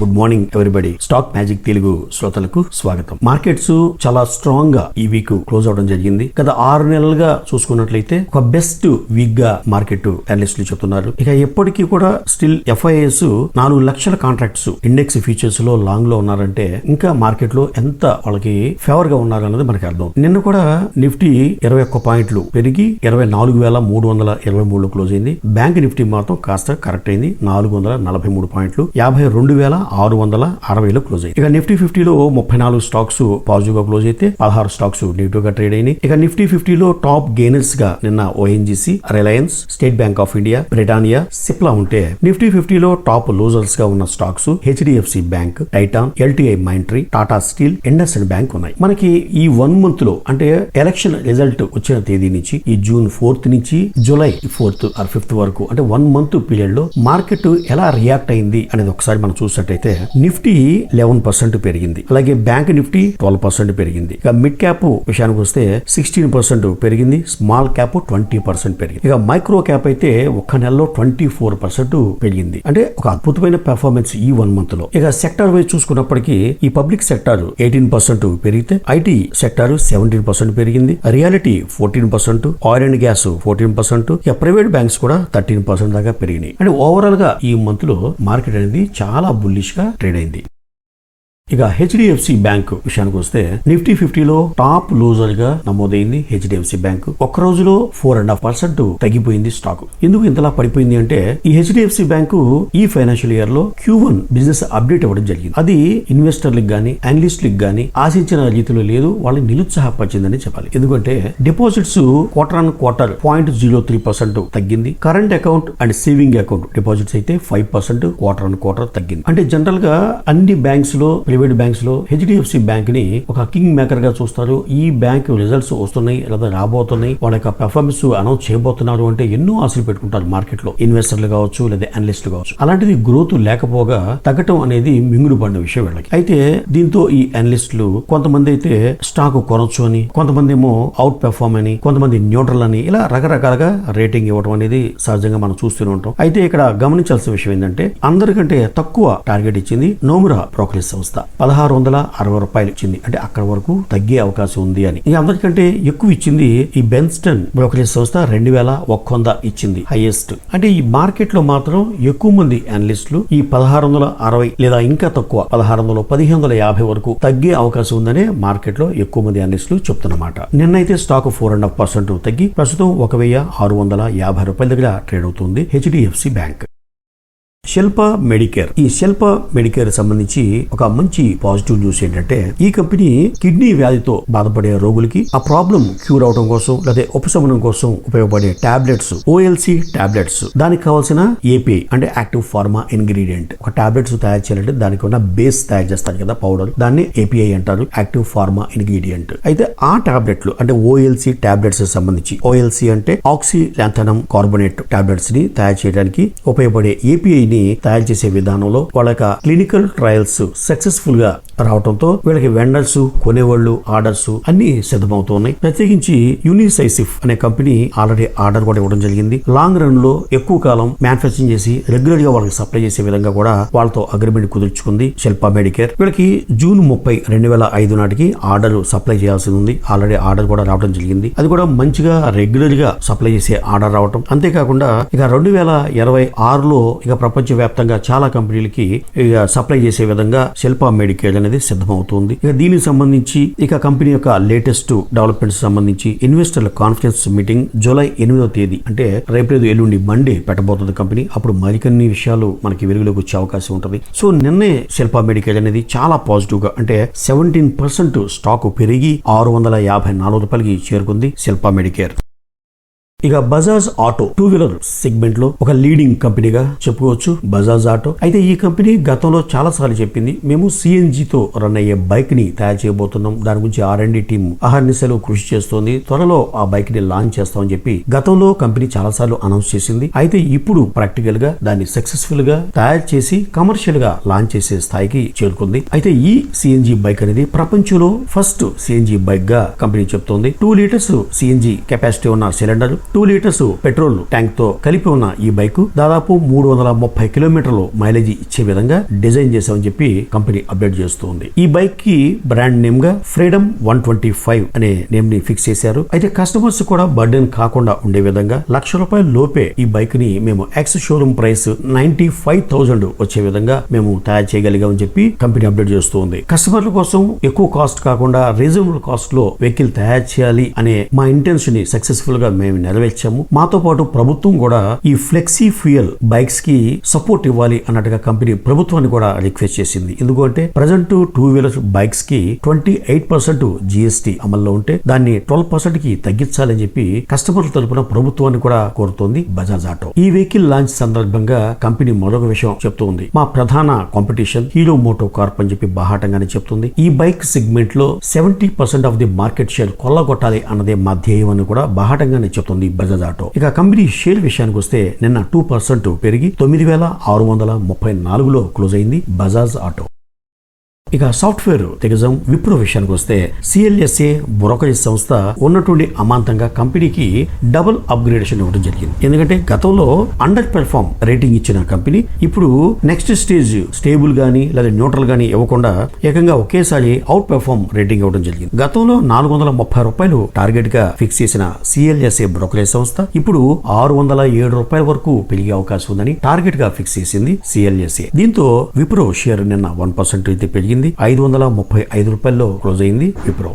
Good morning everybody stock magic Telugu శ్రోతలకు స్వాగతం. Markets చాలా స్ట్రాంగ్గా ఈ వీక్ క్లోజ్ అవడం జరిగింది. గత ఆరు నెలలుగా చూసుకున్నట్లయితే ఒక బెస్ట్ వీక్గా మార్కెట్ అనలిస్టులు చెప్తున్నారు. ఇక ఎప్పటికీ కూడా స్టిల్ ఎఫ్ఐఎస్ నాలుగు లక్షల కాంట్రాక్ట్స్ ఇండెక్స్ ఫీచర్స్లో లాంగ్లో ఉన్నారంటే ఇంకా మార్కెట్లో ఎంత వాళ్ళకి ఫేవర్గా ఉన్నారన్నది మనకి అర్థం. నిన్న కూడా నిఫ్టీ ఇరవై ఒక్క పాయింట్లు పెరిగి ఇరవై నాలుగు వేల మూడు వందల ఇరవై మూడు క్లోజ్ అయింది. బ్యాంక్ నిఫ్టీ మాత్రం కాస్త కరెక్ట్ అయింది. నాలుగు వందల నలభై మూడు పాయింట్లు యాభై రెండు వేల ఆరు వందల అరవైలో క్లోజ్ అయింది ఇక నిఫ్టీ ఫిఫ్టీలో ముప్పై నాలుగు స్టాక్స్ పాజిటివ్గా క్లోజ్ అయితే పదహారు స్టాక్స్ నెగిటివ్గా ట్రేడ్ అయినాయి. ఇక నిఫ్టీ ఫిఫ్టీలో టాప్ గెయినర్స్గా నిన్న ONGC Reliance State Bank of India Britannia Cipla ఉంటే నిఫ్టీ ఫిఫ్టీలో టాప్ లూజర్స్గా ఉన్న stocks HDFC bank Titan LTI Mindtree Tata steel Indus bank ఉన్నాయి. మనకి ఈ వన్ మంత్లో అంటే ఎలక్షన్ రిజల్ట్ వచ్చిన తేదీ నుంచి ఈ జూన్ ఫోర్త్ నుంచి జూలై ఫోర్త్ ఆర్ ఫిఫ్త్ వరకు అంటే వన్ మంత్ పీరియడ్లో మార్కెట్ ఎలా రియాక్ట్ అయింది అనేది ఒకసారి మనం చూసినట్టయితే నిఫ్టీ లెవెన్ పర్సెంట్ పెరిగింది. అలాగే బ్యాంక్ నిఫ్టీ ట్వెల్వ్ పర్సెంట్ పెరిగింది. ఇక మిడ్ క్యాప్ విషయానికి వస్తే సిక్స్టీన్ పర్సెంట్ పెరిగింది. స్మాల్ క్యాప్ ట్వంటీ పర్సెంట్ పెరిగింది. ఇక మైక్రో క్యాప్ అయితే ఒక్క నెలలో ట్వంటీ ఫోర్ పర్సెంట్ పెరిగింది. అంటే ఒక అద్భుతమైన పెర్ఫార్మెన్స్ ఈ వన్ మంత్లో. ఇక సెక్టర్ వైజ్ చూసుకున్నప్పటికీ ఈ పబ్లిక్ సెక్టర్ ఎయిటీన్ పర్సెంట్ పెరిగితే ఐటీ సెక్టర్ సెవెంటీన్ పర్సెంట్ పెరిగింది. Reality fourteen percent oil and gas fourteen percent ఇక ప్రైవేట్ బ్యాంక్స్ కూడా థర్టీన్ పర్సెంట్ దాకా పెరిగినాయి. అంటే ఓవరాల్గా ఈ మంత్లో మార్కెట్ అనేది చాలా బుల్లి గా ట్రేడ్ అయింది. ఇక హెచ్డిఎఫ్సి బ్యాంక్ విషయానికి వస్తే నిఫ్టీ ఫిఫ్టీలో టాప్ లూజర్గా నమోదైంది హెచ్డిఎఫ్సి బ్యాంక్ ఒక్క రోజులో ఫోర్ అండ్ హాఫ్ పర్సెంట్ తగ్గిపోయింది స్టాక్ ఎందుకు ఇంతలా పడిపోయింది అంటే ఈ హెచ్డిఎఫ్సి బ్యాంకు ఈ ఫైనాన్షియల్ ఇయర్లో క్యూ వన్ బిజినెస్ అప్డేట్ అవ్వడం జరిగింది. అది ఇన్వెస్టర్లకు గానీ అనలిస్టులకు గానీ ఆశించిన రీతిలో లేదు వాళ్ళని నిరుత్సాహపరిచిందని చెప్పాలి. ఎందుకంటే deposits quarter on quarter point zero three percent తగ్గింది. Current account and saving account deposits అయితే five percent quarter on quarter తగ్గింది. అంటే జనరల్గా అన్ని బ్యాంక్స్లో ప్రైవేట్ బ్యాంక్స్లో హెచ్డిఎఫ్సి బ్యాంక్ని ఒక కింగ్ మేకర్గా చూస్తారు. ఈ బ్యాంక్ రిజల్ట్స్ వస్తున్నాయి లేదా రాబోతున్నాయి. వాళ్ళ యొక్క పెర్ఫార్మెన్స్ అనౌన్స్ చేయబోతున్నారు అంటే ఎన్నో ఆశలు పెట్టుకుంటారు మార్కెట్లో ఇన్వెస్టర్లు కావచ్చు లేదా అనలిస్టులు కావచ్చు. అలాంటిది గ్రోత్ లేకపోగా తగ్గటం అనేది మింగుడు పడిన విషయం వీళ్ళకి. అయితే దీంతో ఈ అనలిస్టులు కొంతమంది అయితే స్టాక్ కొనొచ్చు అని కొంతమంది ఏమో అవుట్ పెర్ఫార్మ్ అని కొంతమంది న్యూట్రల్ అని ఇలా రకరకాలుగా రేటింగ్ ఇవ్వడం అనేది సహజంగా మనం చూస్తూనే ఉంటాం. అయితే ఇక్కడ గమనించాల్సిన విషయం ఏంటంటే అందరికంటే తక్కువ టార్గెట్ ఇచ్చింది నోమురా బ్రోకరేజ్ సంస్థ. పదహారు వందల అరవై రూపాయలు ఇచ్చింది. అంటే అక్కడ వరకు తగ్గే అవకాశం ఉంది అని. ఇక అందరికంటే ఎక్కువ ఇచ్చింది ఈ బెన్స్టన్ బ్రోకరేజ్ సంస్థ రెండు వేల ఒక్క వంద ఇచ్చింది హైయెస్ట్. అంటే ఈ మార్కెట్లో మాత్రం ఎక్కువ మంది అనలిస్టులు ఈ పదహారు వందల అరవై లేదా ఇంకా తక్కువ పదహారు వందల పదిహేను వందల యాభై వరకు తగ్గే అవకాశం ఉందనే మార్కెట్లో ఎక్కువ మంది అనలిస్టులు చెప్తున్నమాట. నిన్నైతే stock four and half percent తగ్గి ప్రస్తుతం ఒక వెయ్యి ఆరు వందల యాభై రూపాయల దగ్గర ట్రేడ్ అవుతుంది హెచ్డిఎఫ్సి బ్యాంక్. శిల్ప మెడికేర్. ఈ శిల్ప మెడికేర్ సంబంధించి ఒక మంచి పాజిటివ్ న్యూస్ ఏంటంటే ఈ కంపెనీ కిడ్నీ వ్యాధితో బాధపడే రోగులకి ఆ ప్రాబ్లం క్యూర్ అవడం కోసం లేదా ఉపశమనం కోసం ఉపయోగపడే టాబ్లెట్స్ ఓఎల్సి టాబ్లెట్స్. దానికి కావాల్సిన ఏపీ అంటే యాక్టివ్ ఫార్మా ఇంగ్రీడియంట్. ఒక టాబ్లెట్స్ తయారు చేయాలంటే దానికి ఉన్న బేస్ తయారు చేస్తారు కదా పౌడర్. దాన్ని ఏపీఐ అంటారు యాక్టివ్ ఫార్మా ఇంగ్రీడియంట్. అయితే ఆ టాబ్లెట్లు అంటే ఓఎల్సి టాబ్లెట్స్ సంబంధించి ఓఎల్సి అంటే ఆక్సిలాంథనం కార్బొనేట్ కార్బోనేట్ టాబ్లెట్స్ని తయారు చేయడానికి ఉపయోగపడే ఏపీఐ ని తయారు చేసే విధానంలో వాళ్ళ క్లినికల్ ట్రయల్స్ సక్సెస్ఫుల్గా రావడంతో వీళ్ళకి వెండర్స్ కొనేవాళ్ళు ఆర్డర్స్ అన్ని సిద్ధమవుతున్నాయి. ప్రత్యేకించి యూనిసైసిఫ్ అనే కంపెనీ ఆల్రెడీ ఆర్డర్ కూడా ఇవ్వడం జరిగింది. లాంగ్ రన్లో ఎక్కువ కాలం మ్యానుఫాక్చరింగ్ చేసి రెగ్యులర్గా వాళ్ళకి సప్లై చేసే విధంగా కూడా వాళ్ళతో అగ్రిమెంట్ కుదుర్చుకుంది శిల్పా మెడికేర్. వీళ్ళకి జూన్ ముప్పై రెండు వేల ఐదు నాటికి ఆర్డర్ సప్లై చేయాల్సి ఉంది. ఆల్రెడీ ఆర్డర్ కూడా రావడం జరిగింది. అది కూడా మంచిగా రెగ్యులర్గా సప్లై చేసే ఆర్డర్ రావడం అంతేకాకుండా ఇక రెండు వేల ఇరవై ఆరులో ఇక ప్రపంచ వ్యాప్తంగా చాలా కంపెనీలకి ఇక సప్లై చేసే విధంగా శిల్పా మెడికేర్ అనేది సిద్ధమవుతుంది. ఇక దీనికి సంబంధించి ఇక కంపెనీ యొక్క లేటెస్ట్ డెవలప్మెంట్స్ సంబంధించి ఇన్వెస్టర్ల కాన్ఫరెన్స్ మీటింగ్ జూలై ఎనిమిదో తేదీ అంటే రేపు ఎల్లుండి మండే పెట్టబోతుంది కంపెనీ. అప్పుడు మరికొన్ని విషయాలు మనకి వెలుగులోకి వచ్చే అవకాశం ఉంటుంది. సో నిన్నే శిల్పా మెడికేర్ అనేది చాలా పాజిటివ్గా అంటే సెవెంటీన్ పర్సెంట్ స్టాక్ పెరిగి ఆరు వందల యాభై నాలుగు రూపాయలకి చేరుకుంది శిల్పా మెడికేర్. ఇక బజాజ్ ఆటో టూ వీలర్ సెగ్మెంట్లో ఒక లీడింగ్ కంపెనీగా చెప్పుకోవచ్చు. బజాజ్ ఆటో. అయితే ఈ కంపెనీ గతంలో చాలా సార్లు చెప్పింది మేము సిఎన్జి తో రన్ అయ్యే బైక్ని తయారు చేయబోతున్నాం. దాని గురించి ఆర్ అండ్ టీమ్ అహర్నిశలు కృషి చేస్తోంది. త్వరలో ఆ బైక్ని లాంచ్ చేస్తామని చెప్పి గతంలో కంపెనీ చాలా సార్లు అనౌన్స్ చేసింది. అయితే ఇప్పుడు ప్రాక్టికల్గా దాన్ని సక్సెస్ఫుల్గా తయారు చేసి కమర్షియల్గా లాంచ్ చేసే స్థాయికి చేరుకుంది. అయితే ఈ సిఎన్జి బైక్ అనేది ప్రపంచంలో ఫస్ట్ సిఎన్జి బైక్గా కంపెనీ చెప్తోంది. టూ లీటర్స్ సిఎన్జి కెపాసిటీ ఉన్న సిలిండర్ టూ లీటర్స్ పెట్రోల్ ట్యాంక్తో కలిపి ఉన్న ఈ బైక్ దాదాపు మూడు వందల ముప్పై కిలోమీటర్లు మైలేజ్ ఇచ్చే విధంగా డిజైన్ చేశామని చెప్పి కంపెనీ అప్డేట్ చేస్తుంది. ఈ బైక్కి బ్రాండ్ నేమ్గా ఫ్రీడమ్ వన్ ట్వంటీ ఫైవ్ అనే నేమ్ని ఫిక్స్ చేశారు. అయితే కస్టమర్స్ కూడా బర్డెన్ కాకుండా ఉండే విధంగా లక్ష రూపాయల లోపే ఈ బైక్ని మేము ex showroom price ninety five thousand వచ్చే విధంగా మేము తయారు చేయగలిగామని చెప్పి కంపెనీ అప్డేట్ చేస్తుంది. కస్టమర్ల కోసం ఎక్కువ కాస్ట్ కాకుండా రీజనబుల్ కాస్ట్లో వెహికల్ తయారు చేయాలి అనే మా ఇంటెన్షన్ని సక్సెస్ఫుల్గా మేము నెరవేర్చాము. మాతో పాటు ప్రభుత్వం కూడా ఈ ఫ్లెక్సీ ఫ్యూయల్ బైక్స్కి సపోర్ట్ ఇవ్వాలి అన్నట్టుగా కంపెనీ ప్రభుత్వాన్ని కూడా రిక్వెస్ట్ చేసింది. ఎందుకంటే ప్రజెంట్ టూ వీలర్ బైక్స్కి ట్వంటీ ఎయిట్ పర్సెంట్ జిఎస్టీ అమల్లో ఉంటే దాన్ని ట్వెల్వ్ పర్సెంట్కి తగ్గించాలని చెప్పి కస్టమర్ల తరపున ప్రభుత్వాన్ని కూడా కోరుతోంది బజాజ్ ఆటో. ఈ వెహికల్ లాంచ్ సందర్భంగా కంపెనీ మరొక విషయం చెప్తోంది. మా ప్రధాన కాంపిటీషన్ హీరో మోటో కార్ప్ అని చెప్పి బాహాటంగానే చెప్తుంది. ఈ బైక్ సెగ్మెంట్లో seventy percent of the market share కొల్లగొట్టాలి అన్నదే మా ధ్యేయం అని కూడా బాహాటంగానే చెప్తుంది. బజాజ్ ఆటో ఇక కంపెనీ షేర్ విషయానికి వస్తే నిన్న టూ పర్సెంట్ పెరిగి తొమ్మిది వేల ఆరు వందల ముప్పై నాలుగులో క్లోజ్ అయింది బజాజ్ ఆటో. ఇక సాఫ్ట్వేర్ తెగజం విప్రో విషయానికి వస్తే సిఎల్ఎస్ఏ బ్రోకరేజ్ సంస్థ ఉన్నటువంటి అమాంతంగా కంపెనీకి డబుల్ అప్గ్రేడేషన్ ఇవ్వడం జరిగింది. ఎందుకంటే గతంలో అండర్ పెర్ఫార్మ్ రేటింగ్ ఇచ్చిన కంపెనీ ఇప్పుడు నెక్స్ట్ స్టేజ్ స్టేబుల్ గానీ లేదా న్యూట్రల్ గానీ ఇవ్వకుండా ఏకంగా ఒకేసారి అవుట్ పెర్ఫార్మ్ రేటింగ్ ఇవ్వడం జరిగింది. గతంలో నాలుగు వందల ముప్పై రూపాయలు టార్గెట్గా ఫిక్స్ చేసిన సిఎల్ఎస్ఏ బ్రోకరేజ్ సంస్థ ఇప్పుడు ఆరు వందల ఏడు రూపాయల వరకు పెరిగే అవకాశం ఉందని టార్గెట్గా ఫిక్స్ చేసింది సిఎల్ఎస్ఏ. దీంతో విప్రో షేర్ నిన్న వన్ పర్సెంట్ అయితే పెరిగింది. ఐదు వందల ముప్పై ఐదు రూపాయల్లో క్లోజ్ అయింది విప్రో.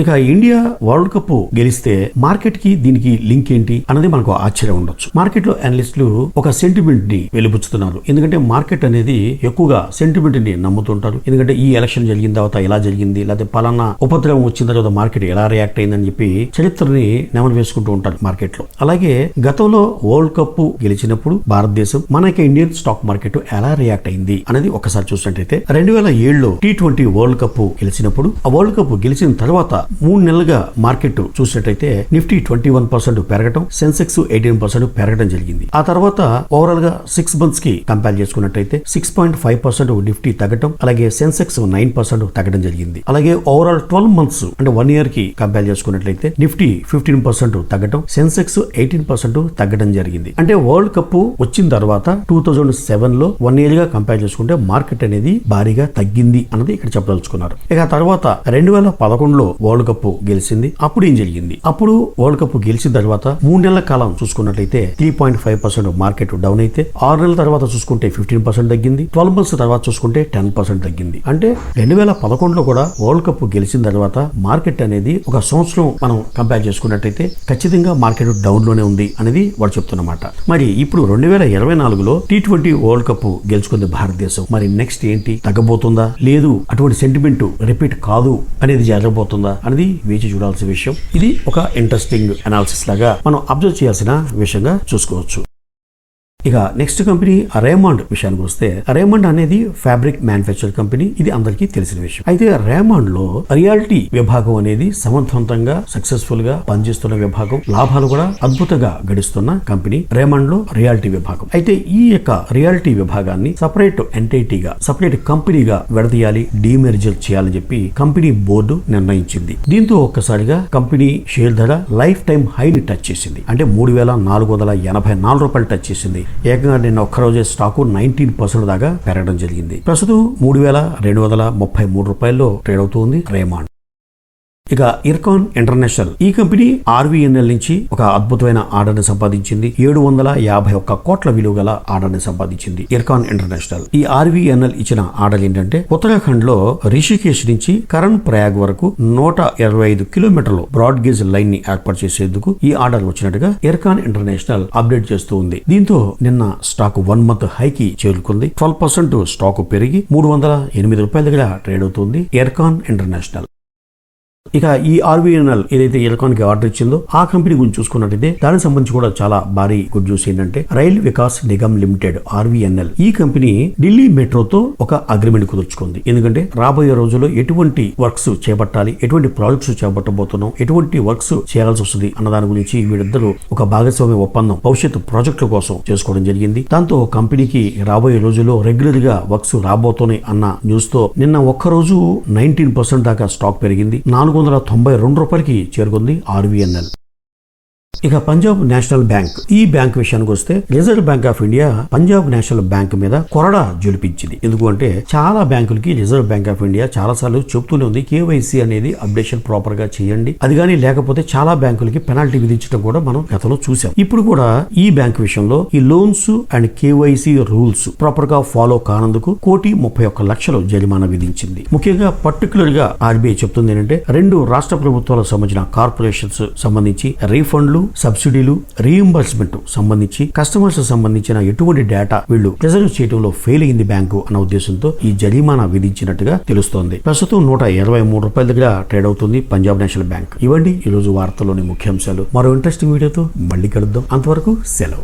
ఇక ఇండియా వరల్డ్ కప్ గెలిస్తే మార్కెట్కి దీనికి లింక్ ఏంటి అన్నది మనకు ఆశ్చర్యం ఉండొచ్చు. మార్కెట్లో అనలిస్టులు ఒక సెంటిమెంట్ని వెలిపుచ్చుతున్నారు ఎందుకంటే మార్కెట్ అనేది ఎక్కువగా సెంటిమెంట్ని నమ్ముతుంటారు. ఎందుకంటే ఈ ఎలక్షన్ జరిగిన తర్వాత ఎలా జరిగింది లేకపోతే పలానా ఉపద్రవం వచ్చిన తర్వాత మార్కెట్ ఎలా రియాక్ట్ అయిందని చెప్పి చరిత్రని నెమరు వేసుకుంటూ ఉంటారు మార్కెట్లో అలాగే గతంలో వరల్డ్ కప్ గెలిచినప్పుడు భారతదేశం మనకి ఇండియన్ స్టాక్ మార్కెట్ ఎలా రియాక్ట్ అయింది అనేది ఒకసారి చూసినట్టయితే రెండు వేల ఏడులో టీ ట్వంటీ వరల్డ్ కప్ గెలిచినప్పుడు ఆ వరల్డ్ కప్ గెలిచిన తర్వాత మూడు నెలలుగా మార్కెట్ చూసినట్టయితే నిఫ్టీ ట్వంటీ వన్ పర్సెంట్ పెరగడం సెన్సెక్స్ ఎయిటీన్ పర్సెంట్ పెరగడం జరిగింది. ఆ తర్వాత ఓవరాల్గా సిక్స్ మంత్స్కి కంపేర్ చేసుకున్నట్టయితే six point five percent Nifty తగ్గడం అలాగే సెన్సెక్స్ నైన్ పర్సెంట్ తగ్గడం జరిగింది. అలాగే ఓవరాల్ ట్వెల్వ్ మంత్స్ అంటే వన్ ఇయర్కి కంపేర్ చేసుకున్నట్లయితే నిఫ్టీ ఫిఫ్టీన్ పర్సెంట్ తగ్గడం సెన్సెక్స్ ఎయిటీన్ పర్సెంట్ తగ్గడం జరిగింది. అంటే వరల్డ్ కప్ వచ్చిన తర్వాత టూ థౌజండ్ సెవెన్లో వన్ ఇయర్గా కంపేర్ చేసుకుంటే మార్కెట్ అనేది భారీగా తగ్గింది అన్నది ఇక్కడ చెప్పదలుచుకున్నారు. ఇక తర్వాత రెండు వేల పదకొండులో వరల్డ్ వరల్డ్ కప్ గెలిచింది. అప్పుడు ఏం జరిగింది? అప్పుడు వరల్డ్ కప్ గెలిచిన తర్వాత మూడు నెలల కాలం చూసుకున్నట్లయితే three point five percent market down అయితే ఆరు నెలల తర్వాత చూసుకుంటే ఫిఫ్టీన్ పర్సెంట్ తగ్గింది. ట్వెల్వ్ మంత్స్ తర్వాత చూసుకుంటే టెన్ పర్సెంట్ తగ్గింది. అంటే రెండు వేల పదకొండులో కూడా వరల్డ్ కప్ గెలిచిన తర్వాత మార్కెట్ అనేది ఒక సంవత్సరం మనం కంపేర్ చేసుకున్నట్టయితే ఖచ్చితంగా మార్కెట్ డౌన్లోనే ఉంది అనేది వాడు చెప్తున్నమాట. మరి ఇప్పుడు రెండు వేల ఇరవై నాలుగులో టీ ట్వంటీ వరల్డ్ కప్ గెలుచుకుంది భారతదేశం. మరి నెక్స్ట్ ఏంటి? తగ్గబోతుందా? లేదు అటువంటి సెంటిమెంట్ రిపీట్ కాదు అనేది జరగబోతుందా? అనేది వేచి చూడాల్సిన విషయం. ఇది ఒక ఇంట్రెస్టింగ్ అనాలిసిస్ లాగా మనం అబ్జర్వ్ చేయాల్సిన విషయంగా చూసుకోవచ్చు. ఇక నెక్స్ట్ కంపెనీ రేమాండ్ విషయానికి వస్తే రేమాండ్ అనేది ఫ్యాబ్రిక్ మ్యానుఫ్యాక్చర్ కంపెనీ ఇది అందరికీ తెలిసిన విషయం. అయితే రేమాండ్లో రియాలిటీ విభాగం అనేది సమర్థవంతంగా సక్సెస్ఫుల్గా పనిచేస్తున్న విభాగం లాభాలు కూడా అద్భుతంగా గడిస్తున్న కంపెనీ రేమాండ్లో రియాలిటీ విభాగం. అయితే ఈ యొక్క రియాలిటీ విభాగాన్ని సపరేట్ ఎంటైటీగా సపరేట్ కంపెనీగా విడదీయాలి డీమెర్జర్ చేయాలని చెప్పి కంపెనీ బోర్డు నిర్ణయించింది. దీంతో ఒక్కసారిగా కంపెనీ షేర్ ధర లైఫ్ టైం హైని టచ్ చేసింది. అంటే మూడు వేల నాలుగు వందల ఎనభై నాలుగు రూపాయలు టచ్ చేసింది. ఏకంగా నిన్న ఒక్కరోజే స్టాకు నైన్టీన్ పర్సెంట్ దాకా పెరగడం జరిగింది. ప్రస్తుతం మూడు వేల రెండు వందల ముప్పై మూడు రూపాయల్లో ట్రేడ్ అవుతుంది రేమాండ్. ఇక ఇర్కాన్ ఇంటర్నేషనల్ ఈ కంపెనీ ఆర్వీఎన్ఎల్ నుంచి ఒక అద్భుతమైన ఆర్డర్ని సంపాదించింది. ఏడు వందల యాభై ఒక్క కోట్ల విలువ గల ఆర్డర్ని సంపాదించింది ఇర్కాన్ ఇంటర్నేషనల్. ఈ ఆర్వీఎన్ఎల్ ఇచ్చిన ఆర్డర్ ఏంటంటే ఉత్తరాఖండ్లో రిషికేశ్ నుంచి కరణ్ ప్రయాగ్ వరకు నూట ఇరవై ఐదు కిలోమీటర్లు బ్రాడ్ గేజ్ లైన్ని ఏర్పాటు చేసేందుకు ఈ ఆర్డర్ వచ్చినట్టుగా ఇర్కాన్ ఇంటర్నేషనల్ అప్డేట్ చేస్తూ ఉంది. దీంతో నిన్న స్టాక్ వన్ మంత్ హైకి చేరుకుంది. ట్వెల్వ్ పర్సెంట్ స్టాక్ పెరిగి మూడు వందల ఎనిమిది రూపాయల దగ్గర ట్రేడ్ అవుతుంది ఎర్కాన్ ఇంటర్నేషనల్. ఇక ఈ ఆర్వీఎన్ఎల్ ఏదైతే ఎలక్ట్రానిక్ ఆర్డర్ ఇచ్చిందో ఆ కంపెనీ గురించి చూసుకున్నట్టయితే దానికి సంబంధించి కూడా చాలా భారీ గుడ్ న్యూస్ ఏంటంటే rail Vikas Nigam limited RVNL ఈ కంపెనీ ఢిల్లీ మెట్రోతో ఒక అగ్రిమెంట్ కుదుర్చుకుంది. ఎందుకంటే రాబోయే రోజుల్లో ఎటువంటి వర్క్స్ చేపట్టాలి ఎటువంటి ప్రాజెక్ట్స్ చేపట్టబోతున్నాం ఎటువంటి వర్క్స్ చేయాల్సి వస్తుంది అన్న దాని గురించి వీళ్ళిద్దరూ ఒక భాగస్వామ్య ఒప్పందం భవిష్యత్తు ప్రాజెక్టుల కోసం చేసుకోవడం జరిగింది. దాంతో కంపెనీకి రాబోయే రోజుల్లో రెగ్యులర్గా వర్క్స్ రాబోతున్నాయి అన్న న్యూస్తో నిన్న ఒక్క రోజు నైన్టీన్ పర్సెంట్ దాకా స్టాక్ పెరిగింది. నాలుగు వందల తొంభై రెండు రూపాయలకి చేరుకుంది ఆర్వీఎన్ఎల్. ఇక పంజాబ్ నేషనల్ బ్యాంక్ ఈ బ్యాంక్ విషయానికి వస్తే Reserve Bank of India Punjab national bank మీద కొరడా జులిపించింది. ఎందుకు అంటే చాలా బ్యాంకులకి రిజర్వ్ బ్యాంక్ ఆఫ్ ఇండియా చాలా సార్లు చెప్తూనే ఉంది కేవైసీ అనేది అప్డేషన్ ప్రాపర్గా చేయండి. అది కానీ లేకపోతే చాలా బ్యాంకులకి పెనాల్టీ విధించడం కూడా మనం గతంలో చూసాం ఇప్పుడు కూడా ఈ బ్యాంక్ విషయంలో ఈ లోన్స్ అండ్ కేవైసీ రూల్స్ ప్రాపర్గా ఫాలో కానందుకు కోటి ముప్పై ఒక్క లక్షలు జరిమానా విధించింది. ముఖ్యంగా పర్టికులర్గా ఆర్బీఐ చెప్తుంది ఏంటంటే రెండు రాష్ట్ర ప్రభుత్వాలకు సంబంధించిన కార్పొరేషన్స్ సంబంధించి రీఫండ్లు సబ్సిడీలు రీఎంబర్స్మెంట్ సంబంధించి కస్టమర్స్ సంబంధించిన ఎటువంటి డేటా వీళ్ళు ప్రిజర్వ్ చేయడంలో ఫెయిల్ అయింది బ్యాంకు అన్న ఉద్దేశంతో ఈ జరిమానా విధించినట్టుగా తెలుస్తోంది. ప్రస్తుతం నూట ఇరవై మూడు రూపాయల దగ్గర ట్రేడ్ అవుతుంది పంజాబ్ నేషనల్ బ్యాంక్ ఇవ్వండి ఈ రోజు వార్తల్లోని ముఖ్యాంశాలు. మరో ఇంట్రెస్టింగ్ వీడియోతో మళ్ళీ కలుద్దాం. అంతవరకు సెలవు.